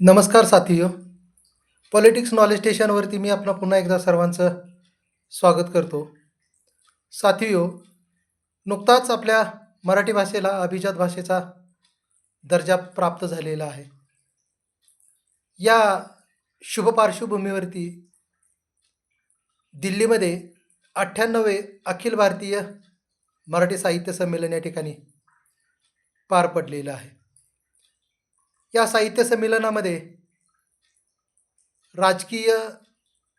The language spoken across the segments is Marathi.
नमस्कार साथीयो पॉलिटिक्स नॉलेज स्टेशनवरती मी आपलं पुन्हा एकदा सर्वांचं स्वागत करतो. साथियो नुकताच आपल्या मराठी भाषेला अभिजात भाषेचा दर्जा प्राप्त झालेला आहे. या शुभ पार्श्वभूमीवरती दिल्लीमध्ये अठ्ठ्याण्णवे अखिल भारतीय मराठी साहित्य संमेलन या ठिकाणी पार पडलेलं आहे. या साहित्य संमेलनामध्ये राजकीय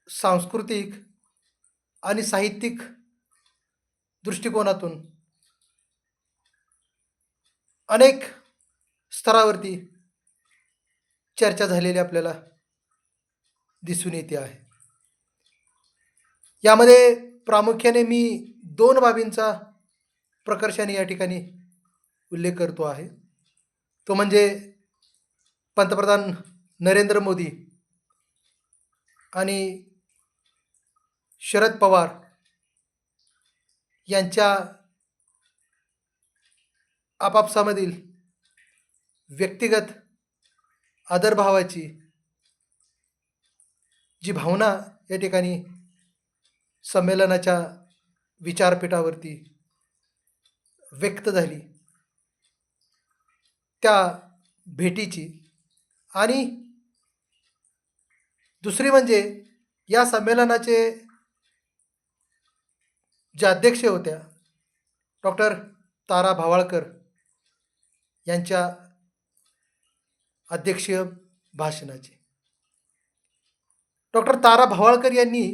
सांस्कृतिक आणि साहित्यिक दृष्टिकोनातून अनेक स्तरावरती चर्चा झालेली आपल्याला दिसून येते आहे. यामध्ये प्रामुख्याने मी दोन बाबींचा प्रकर्षाने या ठिकाणी उल्लेख करतो आहे. तो म्हणजे पंतप्रधान नरेंद्र मोदी आणि शरद पवार यांच्या आपापसामधील व्यक्तिगत आदरभावाची जी भावना या ठिकाणी संमेलनाच्या विचारपीठावरती व्यक्त झाली त्या भेटीची आणि दुसरी म्हणजे या संमेलनाचे ज्या अध्यक्ष होत्या डॉक्टर तारा भावाळकर यांच्या अध्यक्षीय भाषणाचे. डॉक्टर तारा भावाळकर यांनी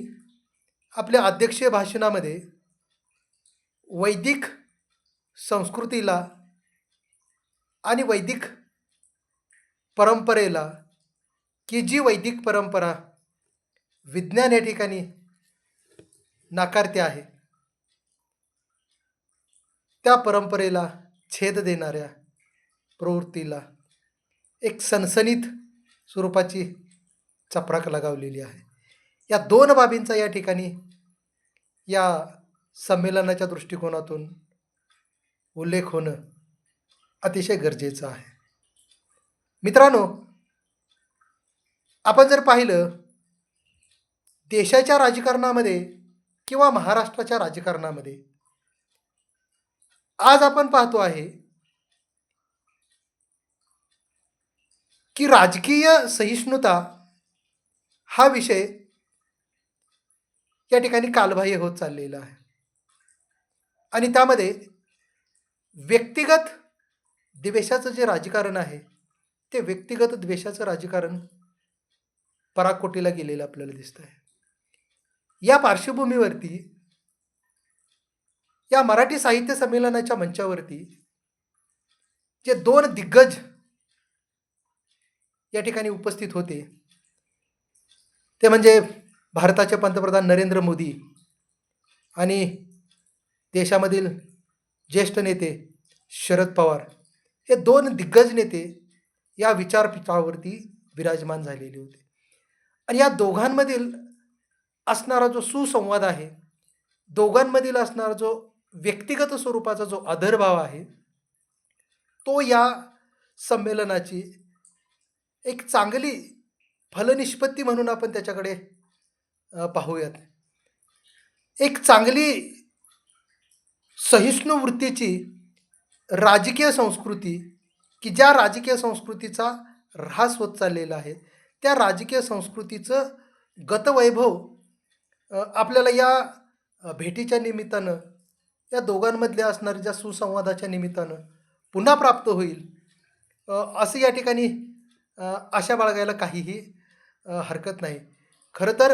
आपल्या अध्यक्षीय भाषणामध्ये वैदिक संस्कृतीला आणि वैदिक परंपरेला की जी वैदिक परंपरा विज्ञान या ठिकाणी नाकारते आहे त्या परंपरेला छेद देणाऱ्या प्रवृत्तीला एक सनसनीत स्वरूपाची चपराक लगावलेली आहे. या दोन बाबींचा या ठिकाणी या संमेलनाच्या दृष्टिकोनातून उल्लेख होणं अतिशय गरजेचं आहे. मित्रांनो आपण जर पाहिलं देशाच्या राजकारणामध्ये किंवा महाराष्ट्राच्या राजकारणामध्ये आज आपण पाहतो आहे की राजकीय सहिष्णुता हा विषय या ठिकाणी कालबाह्य होत चाललेला आहे. आणि त्यामध्ये व्यक्तिगत द्वेषाचं जे राजकारण आहे ते व्यक्तिगत द्वेषाचं राजकारण पराकोटीला गेलेलं आपल्याला दिसतं आहे या पार्श्वभूमीवरती या मराठी साहित्य संमेलनाच्या मंचावरती जे दोन दिग्गज या ठिकाणी उपस्थित होते ते म्हणजे भारताचे पंतप्रधान नरेंद्र मोदी आणि देशामधील ज्येष्ठ नेते शरद पवार. हे दोन दिग्गज नेते या विचारपीठावरती विराजमान झालेले होते. आणि या दोघांमधील असणारा जो सुसंवाद आहे दोघांमधील असणारा जो व्यक्तिगत स्वरूपाचा जो आदरभाव आहे तो या संमेलनाची एक चांगली फलनिष्पत्ती म्हणून आपण त्याच्याकडे पाहूयात. एक चांगली सहिष्णू वृत्तीची राजकीय संस्कृती की ज्या राजकीय संस्कृतीचा ऱ्हास होत चाललेला आहे त्या राजकीय संस्कृतीचं गतवैभव आपल्याला या भेटीच्या निमित्तानं या दोघांमधल्या असणाऱ्या ज्या सुसंवादाच्या निमित्तानं पुन्हा प्राप्त होईल असं या ठिकाणी आशा बाळगायला काहीही हरकत नाही. खरं तर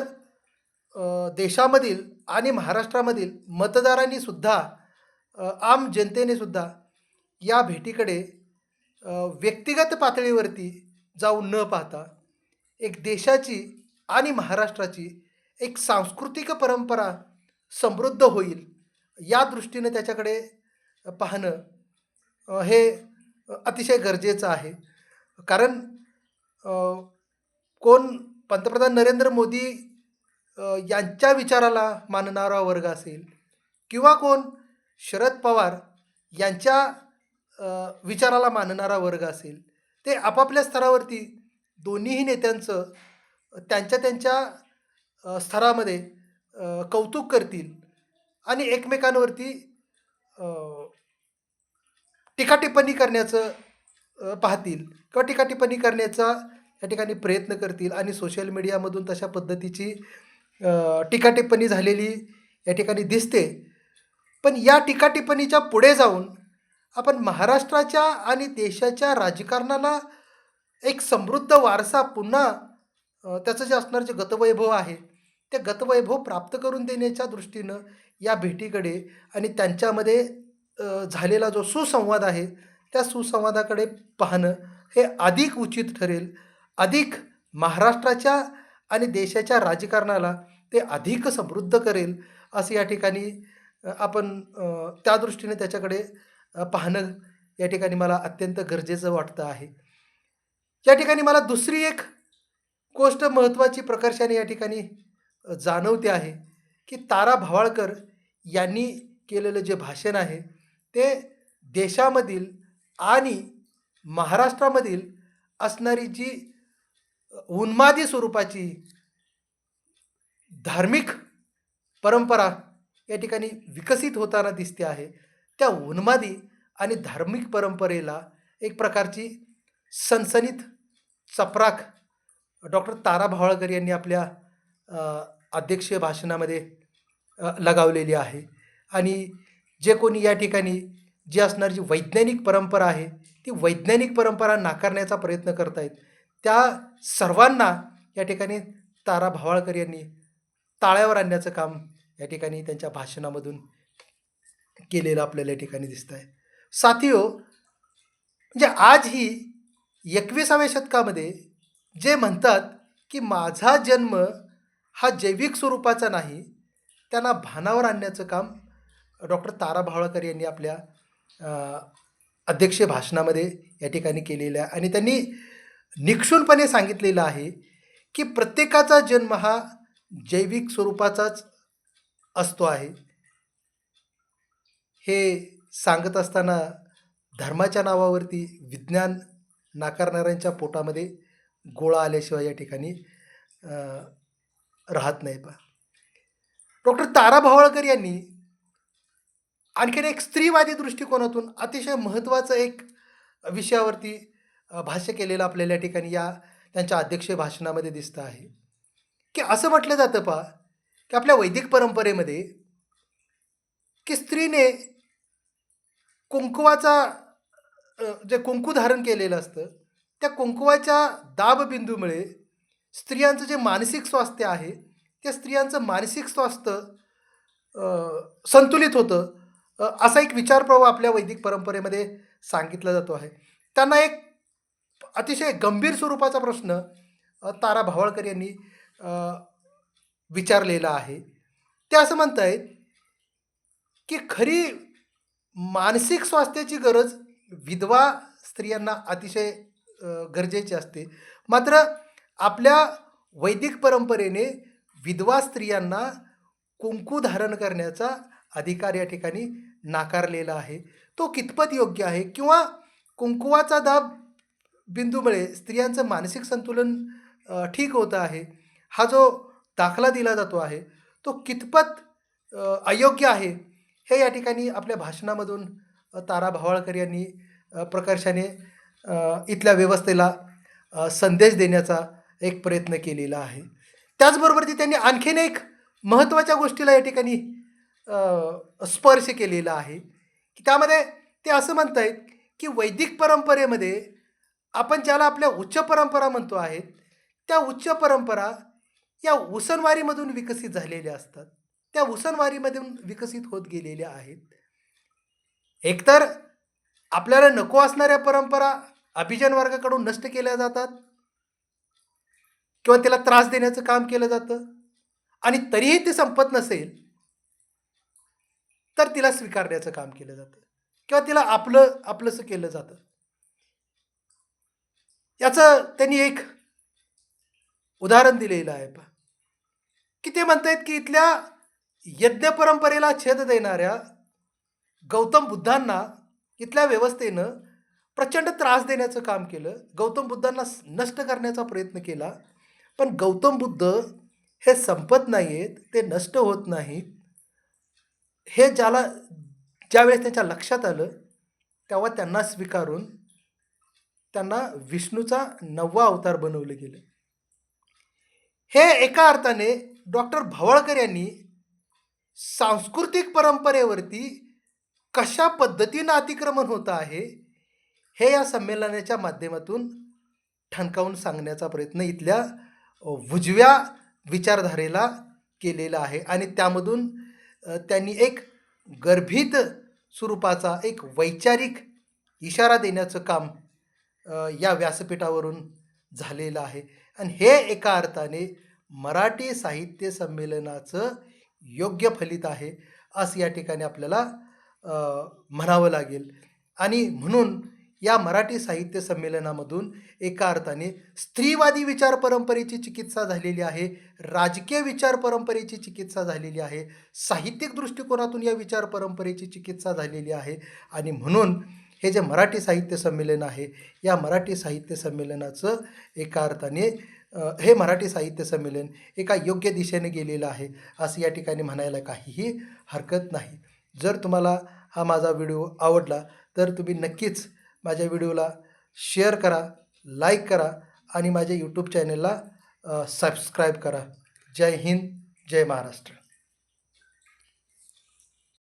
देशामधील आणि महाराष्ट्रामधील मतदारांनीसुद्धा आम जनतेनेसुद्धा या भेटीकडे व्यक्तिगत पातळीवरती जाऊन न पाहता एक देशाची आणि महाराष्ट्राची एक सांस्कृतिक परंपरा समृद्ध होईल या दृष्टीनं त्याच्याकडे पाहणं हे अतिशय गरजेचं आहे. कारण कोण पंतप्रधान नरेंद्र मोदी यांच्या विचाराला मानणारा वर्ग असेल किंवा कोण शरद पवार यांच्या विचाराला मानणारा वर्ग असेल ते आपापल्या स्तरावरती दोन्हीही नेत्यांचं त्यांच्या त्यांच्या स्तरामध्ये कौतुक करतील आणि एकमेकांवरती टीकाटिप्पणी करण्याचं पाहतील किंवा टीकाटिप्पणी करण्याचा या ठिकाणी प्रयत्न करतील आणि सोशल मीडियामधून तशा पद्धतीची टीकाटिप्पणी झालेली या ठिकाणी दिसते. पण या टीकाटिप्पणीच्या पुढे जाऊन आपण महाराष्ट्राच्या आणि देशाच्या राजकारणाला एक समृद्ध वारसा पुन्हा त्याचं जे असणारं जे गतवैभव आहे ते गतवैभव प्राप्त करून देण्याच्या दृष्टीनं या भेटीकडे आणि त्यांच्यामध्ये झालेला जो सुसंवाद आहे त्या सुसंवादाकडे पाहणं हे अधिक उचित ठरेल. अधिक महाराष्ट्राच्या आणि देशाच्या राजकारणाला ते अधिक समृद्ध करेल असं या ठिकाणी आपण त्या दृष्टीने त्याच्याकडे पाहणं या ठिकाणी मला अत्यंत गरजेचं वाटतं आहे. या ठिकाणी मला दुसरी एक गोष्ट महत्त्वाची प्रकर्षाने या ठिकाणी जाणवते आहे की तारा भवाळकर यांनी केलेलं जे भाषण आहे ते देशामधील आणि महाराष्ट्रामधील असणारी जी उन्मादी स्वरूपाची धार्मिक परंपरा या ठिकाणी विकसित होताना दिसते आहे. त्या उन्मादी आणि धार्मिक परंपरेला एक प्रकारची सनसनीत चपराक डॉक्टर तारा भावळकर यांनी आपल्या अध्यक्षीय भाषणामध्ये लगावलेली आहे. आणि जे कोणी या ठिकाणी जी असणारी जी वैज्ञानिक परंपरा आहे ती वैज्ञानिक परंपरा नाकारण्याचा प्रयत्न करत आहेत त्या सर्वांना या ठिकाणी तारा भावाळकर यांनी ताळ्यावर आणण्याचं काम या ठिकाणी त्यांच्या भाषणामधून केलेलं आपल्याला या ठिकाणी दिसत आहे साथियो म्हणजे आज ही एकविसाव्या शतकामध्ये जे म्हणतात की माझा जन्म हा जैविक स्वरूपाचा नाही त्यांना भानावर आणण्याचं काम डॉक्टर तारा भावळकर यांनी आपल्या अध्यक्ष भाषणामध्ये या ठिकाणी केलेलं आहे. आणि त्यांनी निक्षूनपणे सांगितलेलं आहे की प्रत्येकाचा जन्म हा जैविक स्वरूपाचाच असतो आहे. हे सांगत असताना धर्माच्या नावावरती विज्ञान नाकारणाऱ्यांच्या पोटामध्ये गोळा आल्याशिवाय या ठिकाणी राहत नाही पा डॉक्टर तारा भावळकर यांनी आणखीन एक स्त्रीवादी दृष्टिकोनातून अतिशय महत्त्वाचं एक विषयावरती भाष्य केलेलं आपल्याला या ठिकाणी या त्यांच्या अध्यक्षीय भाषणामध्ये दिसतं आहे. की असं म्हटलं जातं पा की आपल्या वैदिक परंपरेमध्ये की स्त्रीने कुंकुवाचा जे कुंकू धारण केलेलं असतं त्या कुंकुवाच्या दाबबिंदूमुळे स्त्रियांचं जे मानसिक स्वास्थ्य आहे त्या स्त्रियांचं मानसिक स्वास्थ्य संतुलित होतं. असा एक विचारप्रवाह आपल्या वैदिक परंपरेमध्ये सांगितला जातो आहे. त्यांना एक अतिशय गंभीर स्वरूपाचा प्रश्न तारा भावळकर यांनी विचारलेला आहे. ते असं म्हणत आहेत की खरी मानसिक स्वास्थ्याची गरज विधवा स्त्रियांना अतिशय गरजेची असते. मात्र आपल्या वैदिक परंपरेने विधवा स्त्रियांना कुंकू धारण करण्याचा अधिकार या ठिकाणी नाकारलेला आहे. तो कितपत योग्य आहे किंवा कुंकुवाचा दाब बिंदूमुळे स्त्रियांचं मानसिक संतुलन ठीक होतं आहे हा जो दाखला दिला जातो आहे तो कितपत अयोग्य आहे? हे या ठिकाणी आपल्या भाषणामधून तारा भावाळकर यांनी प्रकर्षाने इथल्या व्यवस्थेला संदेश देण्याचा एक प्रयत्न केलेला आहे. त्याचबरोबर ती त्यांनी आणखीन एक महत्त्वाच्या गोष्टीला या ठिकाणी स्पर्श केलेला आहे. की त्यामध्ये ते असं म्हणत आहेत की वैदिक परंपरेमध्ये आपण ज्याला आपल्या उच्च परंपरा म्हणतो आहेत त्या उच्च परंपरा या उसनवारीमधून विकसित झालेल्या असतात. त्या उसनवारीमधून विकसित होत गेलेल्या आहेत. एकतर आपल्याला नको असणाऱ्या परंपरा अभिजन वर्गाकडून नष्ट केल्या जातात किंवा त्याला त्रास देण्याचं काम केलं जातं आणि तरीही ते संपत नसेल तर तिला स्वीकारण्याचं काम केलं जातं किंवा तिला आपलं आपलंसं केलं जातं. याचं त्यांनी एक उदाहरण दिलेलं आहे पा की ते म्हणतायत की इथल्या यज्ञ परंपरेला छेद देणाऱ्या गौतम बुद्धांना इथल्या व्यवस्थेनं प्रचंड त्रास देण्याचं काम केलं. गौतम बुद्धांना नष्ट करण्याचा प्रयत्न केला. पण गौतम बुद्ध हे संपत नाही आहेत ते नष्ट होत नाहीत. हे ज्याला ज्यावेळेस त्याच्या लक्षात आलं तेव्हा त्यांना स्वीकारून त्यांना विष्णूचा नववा अवतार बनवलं गेलं. हे एका अर्थाने डॉक्टर भवळकर यांनी सांस्कृतिक परंपरेवरती कशा पद्धतीनं अतिक्रमण होतं आहे हे या संमेलनाच्या माध्यमातून ठणकावून सांगण्याचा प्रयत्न इथल्या उजव्या विचारधारेला केलेला आहे. आणि त्यामधून त्यांनी एक गर्भित स्वरूपाचा एक वैचारिक इशारा देण्याचं काम या व्यासपीठावरून झालेलं आहे. आणि हे एका अर्थाने मराठी साहित्य संमेलनाचं योग्य फलित आहे असं या ठिकाणी आपल्याला म्हणावं लागेल. आणि म्हणून या मराठी साहित्य संमेलनामधून एका अर्थाने स्त्रीवादी विचार परंपरेची चिकित्सा झालेली आहे राजकीय विचार परंपरेची चिकित्सा झालेली आहे साहित्यिक दृष्टिकोनातून या विचार परंपरेची चिकित्सा झालेली आहे. आणि म्हणून हे जे मराठी साहित्य संमेलन आहे या मराठी साहित्य संमेलनाचं एका अर्थाने हे मराठी साहित्य संमेलन एका योग्य दिशेने गेलेलं आहे असं या ठिकाणी म्हणायला काहीही हरकत नाही. जर तुम्हाला हा माझा व्हिडिओ आवडला तर तुम्ही नक्कीच माझ्या व्हिडिओला शेअर करा लाईक करा आणि माझ्या यूट्यूब चॅनलला सबस्क्राईब करा. जय हिंद जय महाराष्ट्र.